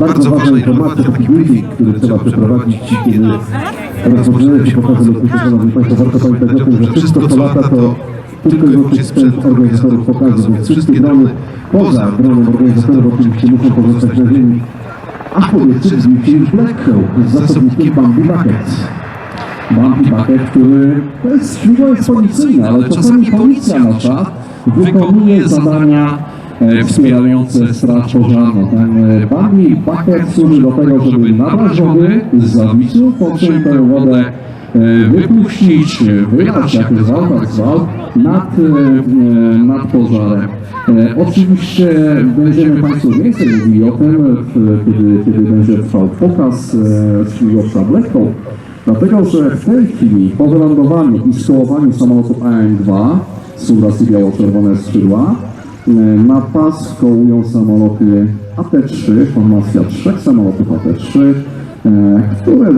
bardzo ważna informacja, taki briefing, który trzeba przeprowadzić, kiedy rozpoczynają się pokazy lotnicze, szanowni państwo, warto pamiętać o tym, że wszystko co lata to tylko i wyłącznie sprzęt organizatorów pokazu, więc wszystkie drony poza dronem organizatorów oczywiście muszą pozostać na ziemi, a w powietrzu wzbił się już Black Crow z zasobnikiem Bambi Bucket. Bambi Bucket, który to jest śmigło jest policyjne, ale czasami policja nasza wykonuje zadania wspierające straż pożarną. Ten e, Bambi Bucket służy do tego, żeby nabrać wody z zawisu, po czym tę wodę e, wypuścić, e, wylać jak zwał, tak zwał, nad, e, e, nad pożarem. E, Oczywiście będziemy Państwu więcej mówili o tym, kiedy, kiedy będzie trwał pokaz e, śmigłowca Black Hawk. Dlatego, że w tej chwili po wylądowaniu i skołowaniu samolotu AM-2 z fundacji biało-czerwone skrzydła e, na pas kołują samoloty AT-3, formacja trzech samolotów AT-3, e, które